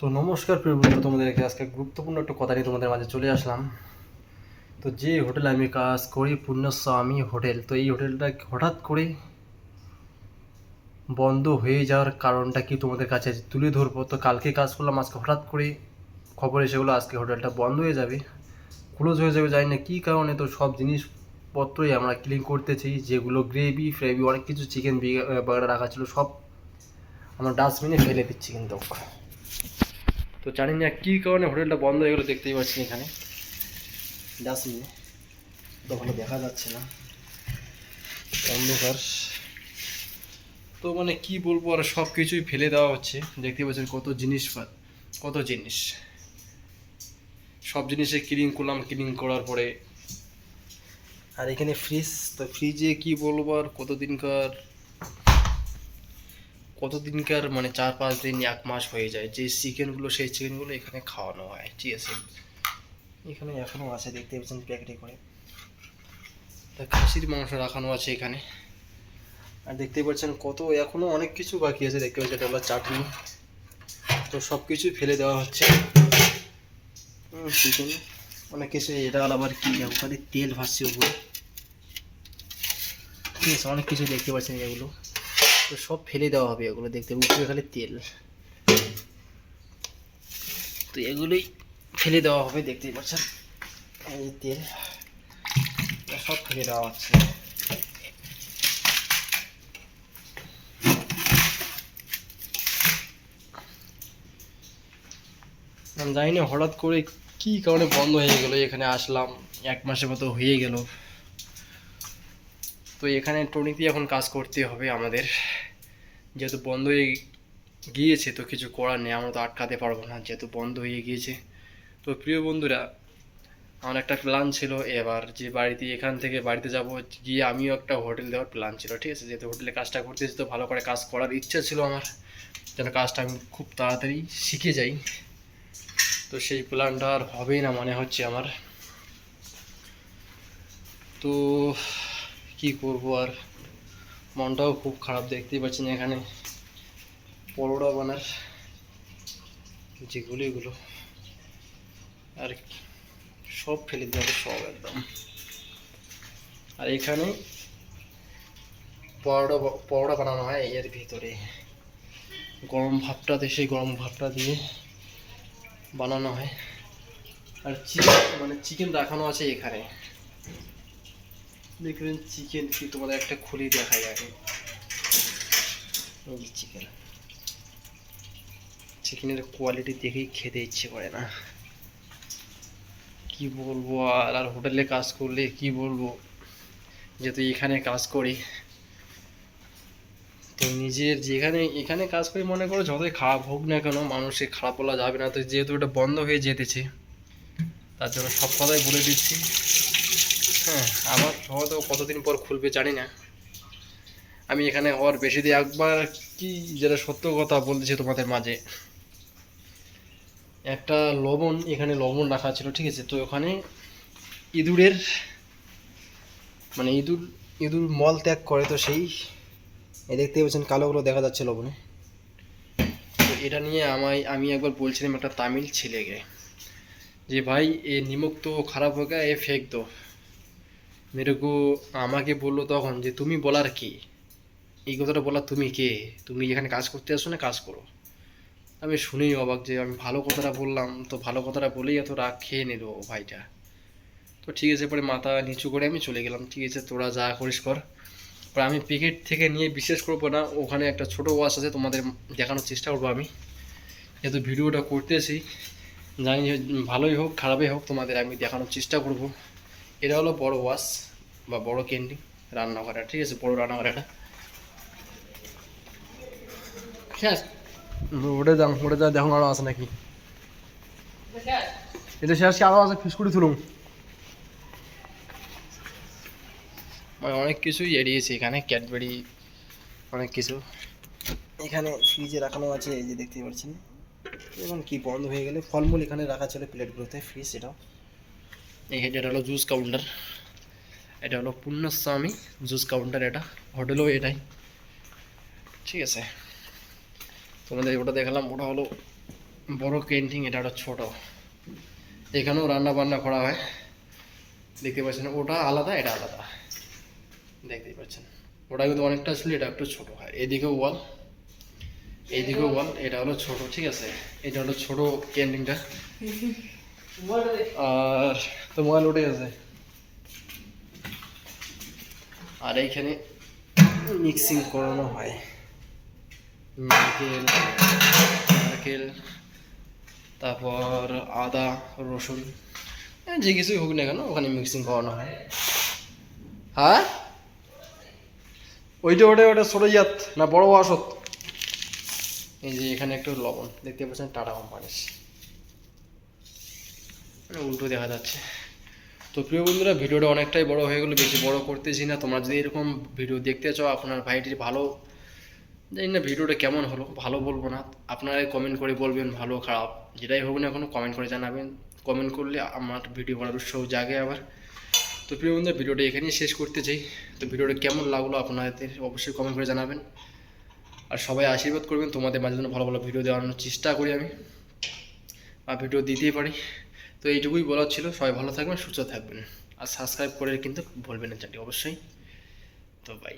তো নমস্কার প্রিয় বন্ধুরা তোমাদেরকে আজকে গুরুত্বপূর্ণ একটা কথা নিয়ে তোমাদের মাঝে চলে আসলাম। তো যে হোটেলে আমি কাজ করি, পুণ্যস্বামী হোটেল তো এই হোটেলটা হঠাৎ করে বন্ধ হয়ে যাওয়ার কারণটা কি তোমাদের কাছে তুলে ধরবো? তো কালকে কাজ করলাম, আজকে হঠাৎ করে খবর এসে গেলো, আজকে হোটেলটা বন্ধ হয়ে যাবে। ক্লোজ হয়ে যাবে জানি না কী কারণে, তো সব জিনিসপত্রই আমরা ক্লিন করতেছি, যেগুলো গ্রেভি ফ্রেভি অনেক কিছু চিকেন বাগড়া রাখা ছিল, সব আমরা ডাস্টবিনে ফেলে দিচ্ছি কিন্তু। তো জানি না কী কারণে হোটেলটা বন্ধ হয়ে গেলো দেখতেই পাচ্ছি এখানে। ডাস্টবিনে তো ভালো দেখা যাচ্ছে না। অন্ধকার। তো মানে কি বলব আর সব কিছুই ফেলে দেওয়া হচ্ছে। দেখতে পাচ্ছেন কত জিনিস কত জিনিস। সব জিনিসে ক্লিন করলাম ক্লিন করার পরে। আর এখানে ফ্রিজ তো ফ্রিজে কি বলব আর কতদিনকার? কতদিনকার মানে চার পাঁচ দিন, এক মাস হয়ে যায়, যে চিকেনগুলো, সেই চিকেনগুলো এখানে খাওয়ানো হয়, ঠিক আছে? এখানে এখনও আছে, দেখতে পাচ্ছেন প্যাকেটে করে। তা খাসির মাংস রাখানো আছে এখানে। আর দেখতে পাচ্ছেন কত এখনও অনেক কিছু বাকি আছে, দেখতে পাচ্ছেন এটা চাটনি। তো সব কিছুই ফেলে দেওয়া হচ্ছে। চিকেন, অনেক কিছু, এটা আবার কি, ওখানে তেল ভাসছে উপরে। ঠিক আছে, অনেক কিছু দেখতে পাচ্ছেন এগুলো। তো সব ফেলে দেওয়া হবে এগুলো দেখতে উপরে খালি তেল। তো এগুলোই ফেলে দেওয়া হবে, দেখতেই পাচ্ছেন। এই তেল সব ফেলে দেওয়া হচ্ছে। জানি না হঠাৎ করে কি কারণে বন্ধ হয়ে গেল, এখানে আসলাম, এক মাসের মতো হয়ে গেল। তো এখানে টনিতে এখন কাজ করতে হবে আমাদের। যেহেতু বন্ধ হয়ে গিয়েছে, তো কিছু করার নেই, আমরা তো আটকাতে পারব না, যেহেতু বন্ধ হয়ে গিয়েছে। তো প্রিয় বন্ধুরা, আমার একটা প্ল্যান ছিল, এবার যে বাড়িতে, এখান থেকে বাড়িতে যাব, গিয়ে আমিও একটা হোটেল দেওয়ার প্ল্যান ছিল, ঠিক আছে? যেহেতু হোটেলে কাজটা করতেছি তো ভালো করে কাজ করার ইচ্ছা ছিল আমার, যেন কাজটা আমি খুব তাড়াতাড়ি শিখে যাই। তো সেই প্ল্যানটা আর হবেই না, মনে হচ্ছে আমার। তো কি করব আর? মনটাও খুব খারাপ, দেখতেই পাচ্ছেন এখানে পরোটা বানার যেগুলো এগুলো। আর সব ফেলে দিতে সব একদম। আর এখানে পরোটা পরোটা বানানো হয় এর ভিতরে। গরম ভাবটাতে সেই গরম ভাবটা দিয়ে বানানো হয়। আর চিকেন মানে চিকেন রাখানো আছে এখানে। দেখবেন চিকেন কি তোমাদের একটা খুলে দেখা এই চিকেন চিকেনের কোয়ালিটি দেখেই খেতে ইচ্ছে করে না। কি বলব আর? আর হোটেলে কাজ করলে কি বলব? যেহেতু এখানে কাজ করি। তো নিজের যেখানে, এখানে কাজ করি মনে করো যতই খারাপ হোক না কেন মানুষে খারাপ বলা যাবে না। তো যেহেতু এটা বন্ধ হয়ে যেতেছে, তার জন্য সব কথাই বলে দিচ্ছি। হ্যাঁ আবার হয়তো কতদিন পর খুলবে জানি না। আমি এখানে হওয়ার বেশি দিয়ে একবার কি যেটা সত্য কথা বলতেছি তোমাদের মাঝে। একটা লবণ, এখানে লবণ রাখা ছিল, ঠিক আছে? তো ওখানে ইঁদুরের মানে ইঁদুর ইঁদুর মল ত্যাগ করে, তো সেই দেখতে পাচ্ছেন কালোগুলো দেখা যাচ্ছে লবণে। তো এটা নিয়ে আমায়, আমি একবার বলছিলাম একটা তামিল ছেলেকে যে, ভাই, এ নিমক তো খারাপ হয়ে গেছে এ ফেক দো মেরে আমাকে বলল তখন যে, তুমি বলার কি? এই কথাটা বলার তুমি কে? তুমি এখানে কাজ করতে আসো না কাজ করো? আমি শুনেই অবাক যে, আমি ভালো কথাটা বললাম, তো ভালো কথাটা বলেই এত রাগ খেয়ে নিল ভাইটা। তো ঠিক আছে, পরে মাথা নিচু করে আমি চলে গেলাম। ঠিক আছে, তোরা যা করিস কর। পরে আমি প্যাকেট থেকে নিয়ে বিশ্বাস করব না, ওখানে একটা ছোট ওয়াশ আছে, তোমাদের দেখানোর চেষ্টা করব আমি। যেহেতু ভিডিওটা করতেছি, জানি ভালোই হোক, খারাপই হোক, তোমাদের আমি দেখানোর চেষ্টা করব। এটা হলো বড় ওয়াশ বা বড় ক্যান্টিন রান্নাঘরটা ঠিক আছে? বড় রান্নাঘর এটা। শেষ ওটা দাম ওটা যা দেখুন আরও আছে নাকি। এটা শেষ কি আরও আছে? ফিসকুড়ি তুলুন মানে অনেক কিছুই এড়িয়েছে এখানে ক্যাডবেরি অনেক কিছু। এখানে ফ্রিজে রাখানো আছে এই যে দেখতে পাচ্ছেন। এখন কি বন্ধ হয়ে গেলে। ফলমূল এখানে রাখা ছিল প্লেটগুলোতে ফ্রিজ এটাও। এই এটা হলো জুস কাউন্টার এটা হলো পুণ্যস্বামী জুস কাউন্টার এটা। হোটেলও এটাই। ঠিক আছে। তোমাদের ওটা দেখালাম। ওটা হলো বড় ক্যান্টিন এটা একটা ছোট। এখানেও রান্না বান্না করা হয়। দেখতে পাচ্ছেন, ওটা আলাদা, এটা আলাদা। দেখতেই পাচ্ছেন। ওটা কিন্তু অনেকটা ছিল এটা একটু ছোটো হয়। এদিকেও ওয়াল। এইদিকেও ওয়াল। এটা হলো ছোট, ঠিক আছে। এটা হলো ছোট ক্যান্টিনটা আর তো মোবাইল উঠে গেছে। আর এইখানে মিক্সিং করানো হয়। নারকেল নারকেল, তারপর আদা, রসুন যে কিছুই হোক না কেন ওখানে মিক্সিং করানো হয়। হ্যাঁ? ওইটা ওটা ওটা ছোটো জাত না বড় আসত এই যে এখানে একটু লবণ, দেখতে পাচ্ছেন টাটা কোম্পানির। উল্টো দেখা যাচ্ছে। তো প্রিয় বন্ধুরা, ভিডিওটা অনেকটাই বড় হয়ে গেলো, বেশি বড় করতেছি না। তোমরা যদি এরকম ভিডিও দেখতে চাও, আপনার ভাইটির ভালো, জানি না ভিডিওটা কেমন হলো, ভালো বলব না। আপনারাই কমেন্ট করে বলবেন, ভালো, খারাপ, যেটাই হোক না কোনো কমেন্ট করে জানাবেন। কমেন্ট করলে আমার ভিডিও করার উৎসাহ জাগে আবার। তো প্রিয় বন্ধুরা, ভিডিওটা এখানেই শেষ করতে চাই। তো ভিডিওটা কেমন লাগল আপনাদের, অবশ্যই কমেন্ট করে জানাবেন। আর সবাই আশীর্বাদ করবেন, তোমাদের মাঝে ভালো ভালো ভিডিও দেওয়ানোর চেষ্টা করি আমি। আর ভিডিও দিতেই পারি। তো এইটুকুই বলার ছিল। সবাই ভালো থাকবেন, সুস্থ থাকবেন। আর সাবস্ক্রাইব করে কিন্তু ভুলবেন না চ্যানেলটি অবশ্যই। তো বাই